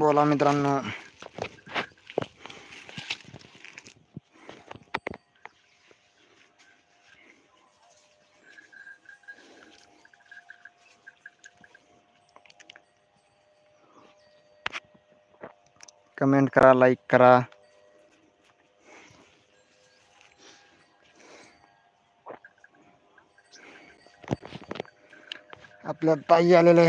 बोला मित्रांनो. कमेंट करा लाईक करा. आपल्या ताई आलेलं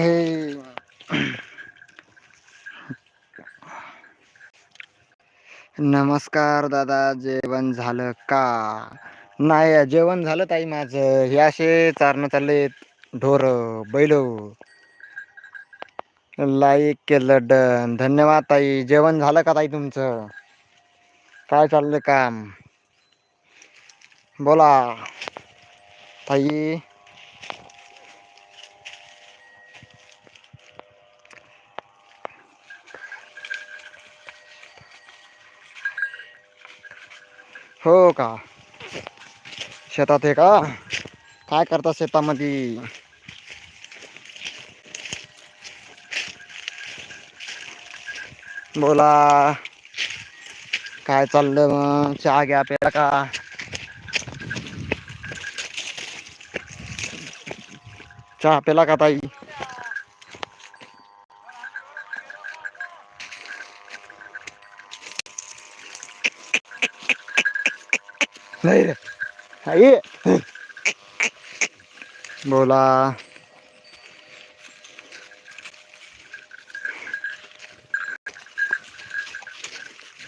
नमस्कार दादा जेवण झालं का? नाही जेवण झालं ताई माझं. हे असे चारणं चाललेत ढोर बैल. लाईक केलं डन. धन्यवाद ताई. जेवण झालं का ताई तुमचं? काय चाललं काम? बोला. ताई. हो का? शेतात आहे का? काय करता शेतामध्ये? बोला. काय चाललं मग? चहा घ्या प्याला का? चहा पेला का ताई नाही रे आई. बोला.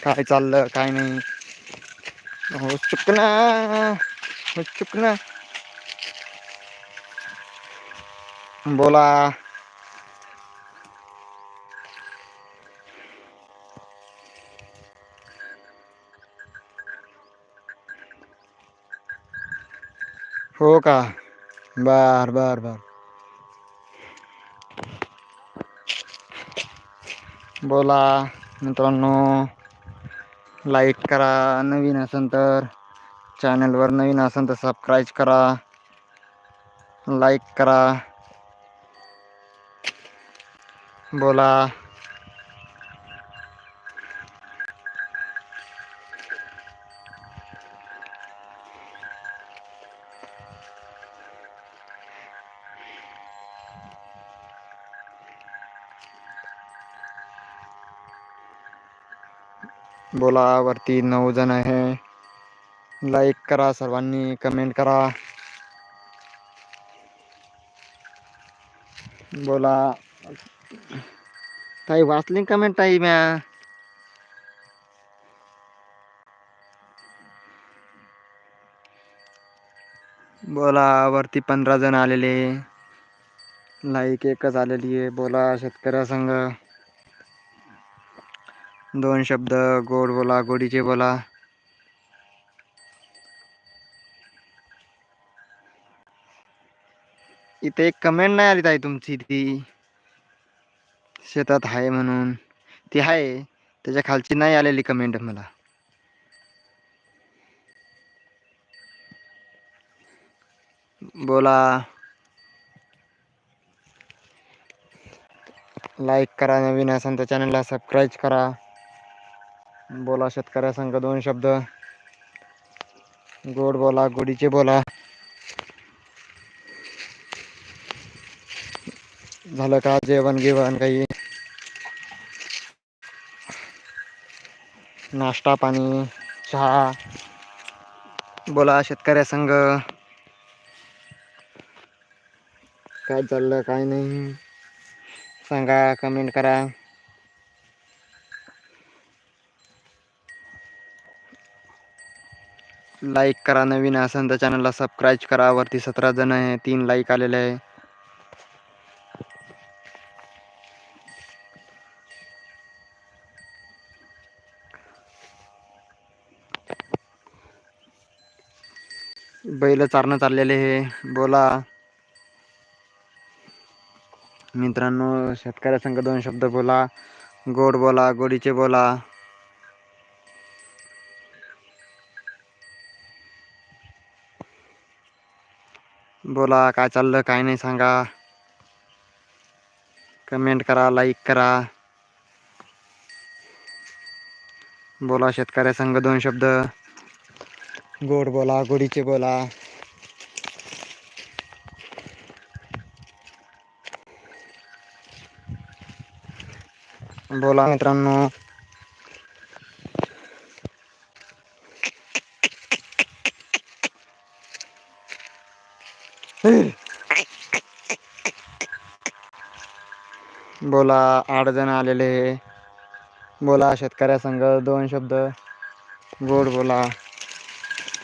काय चाललं काय नाही. हो चुकना हो चुकना बोला. हो का बर बर बर बोला मित्रांनो. लाईक करा, नवीन असेल तर चॅनलवर नवीन असेल तर सबस्क्राईब करा. लाईक करा. बोला बोला वरती नऊ जण आहे. लाईक करा सर्वांनी कमेंट करा. बोला. ताई, वाचली कमेंट ताई म्या? बोला, वरती पंधरा जण आलेले. लाईक एकच आलेली आहे. बोला, शेतकऱ्या संघ. दोन शब्द गोड बोला गोडीचे बोला. इथे एक कमेंट नाही आली ताई तुमची ती शेतात आहे म्हणून. ती आहे त्याच्या खालची नाही आलेली कमेंट मला. बोला. लाईक करा नवीन असेल तर चॅनलला सबस्क्राईब करा. बोला शेतकऱ्या संघ दोन शब्द. गोड बोला गोडीचे बोला. झालं का जेवण गिवण काही? नाश्ता पाणी चहा. बोला शेतकऱ्या संघ काय चाललं काय नाही? सांगा कमेंट करा. लाईक करा नवीन असेल तर चॅनलला सबस्क्राईब करा. वरती सतरा जण आहे तीन लाईक आलेले आहे. बैल चारणं चाललेले हे. बोला. मित्रांनो शेतकऱ्या संघ दोन शब्द बोला. गोड बोला गोडीचे बोला. बोला काय चाललं काय नाही सांगा. कमेंट करा लाईक करा. बोला शेतकऱ्या संघ दोन शब्द. गोड बोला गोडीचे बोला. बोला मित्रांनो. बोला आठ जण आलेले बोला शेतकऱ्या संघ दोन शब्द. गोड बोला.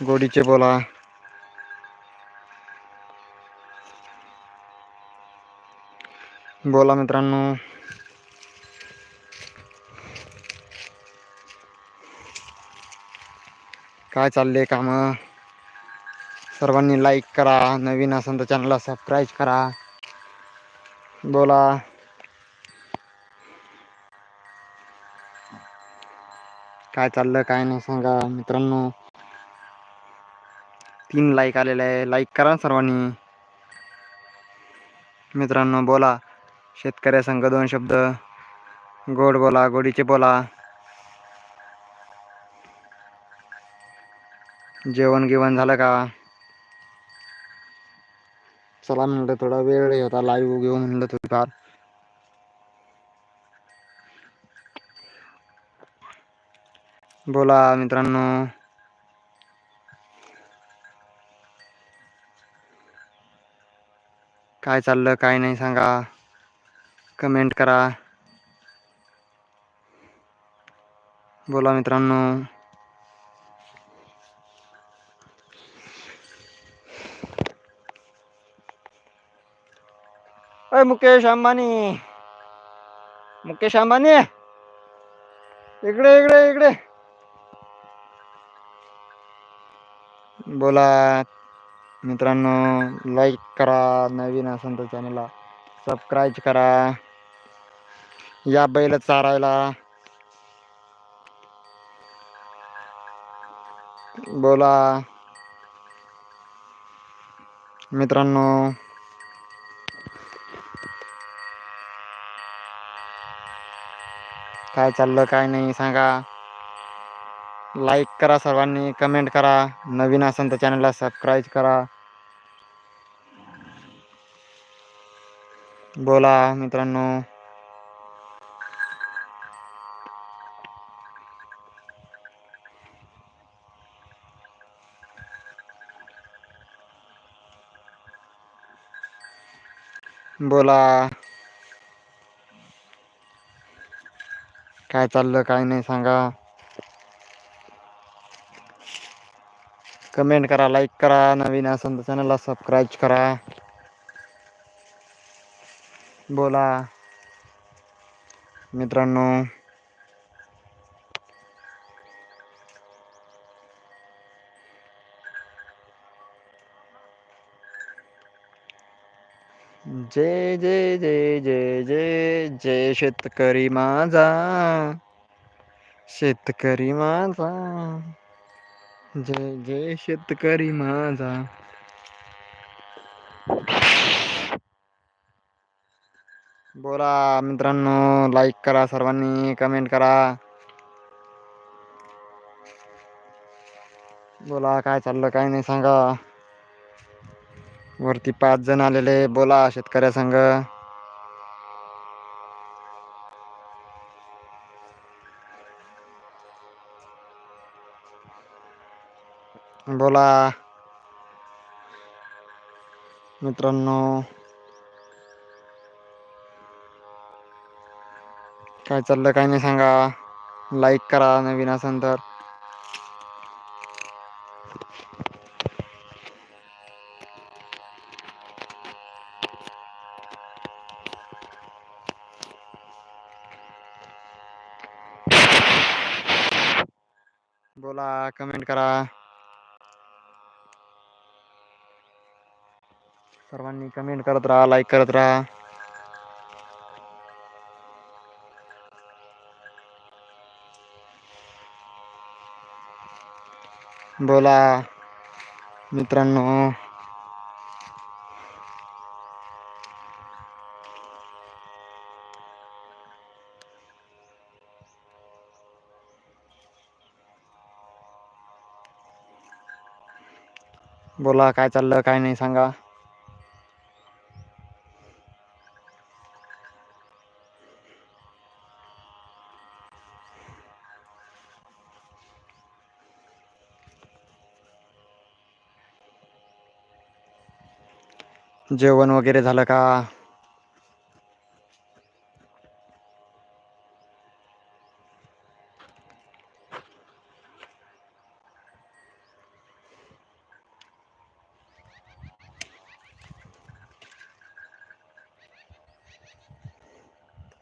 गोडीचे बोला. बोला मित्रांनो. काय चालले काम? सर्वांनी लाईक करा. नवीन असेल तर चॅनलला सबस्क्राईब करा. बोला. काय चाललं काय नाही सांगा मित्रांनो. तीन लाईक आलेले आहे. लाईक करा सर्वांनी. मित्रांनो बोला. शेतकऱ्या संघ दोन शब्द. गोड बोला गोडीचे बोला. जेवण गिवण झालं का? चला म्हणलं थोडा वेळ होता लाईव्ह घेऊन म्हणलं थोडीफार. बोला मित्रांनो. काय चाललं काय नाही सांगा. कमेंट करा. बोला मित्रांनो. अय मुकेश अंबानी. मुकेश अंबानी. इकडे इकडे इकडे. बोला मित्रांनो लाईक करा नवीन असेल तर चॅनलला सबस्क्राईब करा. या बैल चारायला. बोला. मित्रांनो. काय चाललं काय नाही सांगा. लाईक करा सर्वांनी कमेंट करा. नवीन असेल तर चॅनलला सबस्क्राईब करा. बोला मित्रांनो. बोला. काय चाललं काय नाही सांगा. कमेंट करा लाईक करा नवीन असेल तर चॅनलला सबस्क्राईब करा. बोला. मित्रांनो. जय जय जय जय जय जय शेतकरी माझा शेतकरी माझा. जय जय शेतकरी माझा. बोला मित्रांनो लाईक करा सर्वांनी कमेंट करा. बोला काय चाललं काय नाही सांगा. वरती पाच जण आलेले बोला शेतकऱ्या संघ. बोला. मित्रांनो काय चाललं काय नाही सांगा. लाईक करा नवीन असेल तर. बोला कमेंट करा. सर्वांनी कमेंट करत राहा लाईक करत राहा. बोला मित्रांनो. बोला काय चाललं काय नाही सांगा. जेवण वगैरे झालं का?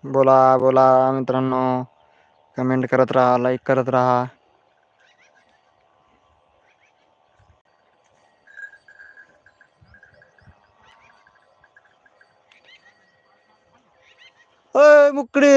बोला बोला मित्रांनो. कमेंट करत राहा लाईक करत राहा. अय मुकडे.